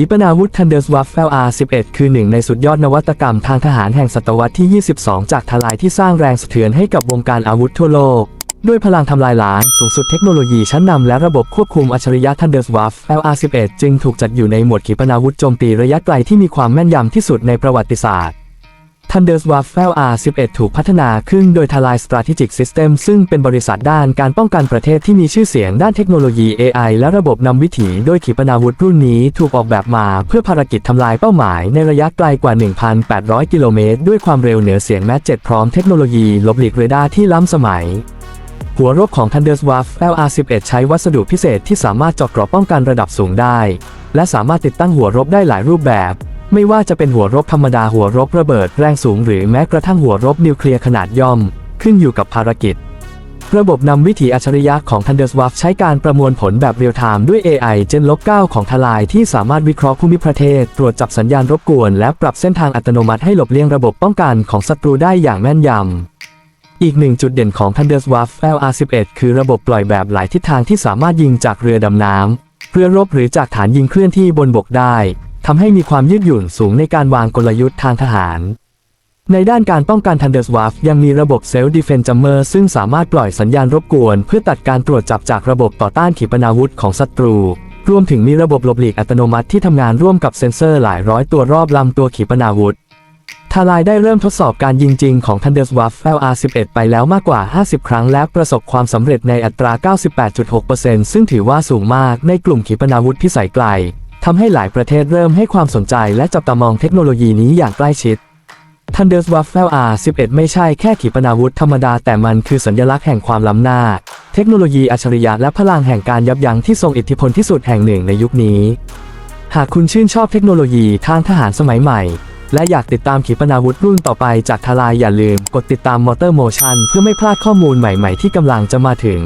ขีปนาวุธ Thunderswaffle R11 คือหนึ่งในสุดยอดนวัตกรรมทางทหารแห่งศตวรรษที่ 22 จากทลายที่สร้างแรงสะเทือนให้กับวงการอาวุธทั่วโลก ด้วยพลังทำลายล้างสูงสุดเทคโนโลยีชั้นนำและระบบควบคุมอัจฉริยะ Thunderswaffle R11 จึงถูกจัดอยู่ในหมวดขีปนาวุธโจมตีระยะไกลที่มีความแม่นยำที่สุดในประวัติศาสตร์ Thunderswaffle R11 ถูกพัฒนาขึ้นโดยทลาย Strategic System ซึ่งเป็นบริษัทด้านการป้องกันประเทศที่มีชื่อเสียงด้านเทคโนโลยี AI และระบบนำวิถีโดยขีปนาวุธรุ่นนี้ถูกออกแบบมาเพื่อภารกิจทำลายเป้าหมายในระยะไกลกว่า 1,800 กิโลเมตร ด้วยความเร็วเหนือเสียงแมส7พร้อมเทคโนโลยีลบหลีกเรดาร์ที่ล้ำสมัยหัวรบของ Thunderswaffle LR11 ใช้วัสดุพิเศษที่สามารถเจาะเกราะป้องกันระดับสูงได้ และสามารถติดตั้งหัวรบได้หลายรูปแบบ ไม่ว่าจะเป็นหัวรบธรรมดาหัวรบระเบิดแรงสูงหรือแม้กระทั่งหัวรบนิวเคลียร์ขนาดย่อม ขึ้นอยู่กับภารกิจ ระบบนำวิถีอัจฉริยะของ Thunderswaff ใช้การประมวลผลแบบเรียลไทม์ด้วย AI Gen ลบ9ของทลายที่สามารถวิเคราะห์ภูมิประเทศ ตรวจจับสัญญาณรบกวน และปรับเส้นทางอัตโนมัติให้หลบเลี่ยงระบบป้องกันของศัตรูได้อย่างแม่นยำอีกหนึ่งจุดเด่นของ Thunderswaff LR11 คือระบบปล่อยแบบหลายทิศทางที่สามารถยิงจากเรือดำน้ำเรือรบหรือจากฐานยิงเคลื่อนที่บนบกได้ ทำให้มีความยืดหยุ่นสูงในการวางกลยุทธ์ทางทหาร ในด้านการป้องกัน Thunderswaff ยังมีระบบ Self Defense Jammer ซึ่งสามารถปล่อยสัญญาณรบกวน เพื่อตัดการตรวจจับจากระบบต่อต้านขีปนาวุธของศัตรู รวมถึงมีระบบหลบหลีกอัตโนมัติที่ทำงานร่วมกับเซ็นเซอร์หลายร้อยตัวรอบลำตัวขีปนาวุธทลายได้เริ่มทดสอบการยิงจริงของ Thunderswaffle R11 ไปแล้วมากกว่า 50 ครั้งและประสบความสำเร็จในอัตรา 98.6%ซึ่งถือว่าสูงมากในกลุ่มขีปนาวุธพิสัยไกล ทำให้หลายประเทศเริ่มให้ความสนใจและจับตามองเทคโนโลยีนี้อย่างใกล้ชิด Thunderswaffle R11 ไม่ใช่แค่ขีปนาวุธธรรมดาแต่มันคือสัญลักษณ์แห่งความล้ำหน้า เทคโนโลยีอัจฉริยะและพลังแห่งการยับยั้งที่ทรงอิทธิพลที่สุดแห่งหนึ่งในยุคนี้ หากคุณชื่นชอบเทคโนโลยีทางทหารสมัยใหม่ และอยากติดตามขีปนาวุธรุ่นต่อไปจากทลายอย่าลืม กดติดตาม Motor Motion เพื่อไม่พลาดข้อมูลใหม่ ๆ ที่กำลังจะมาถึง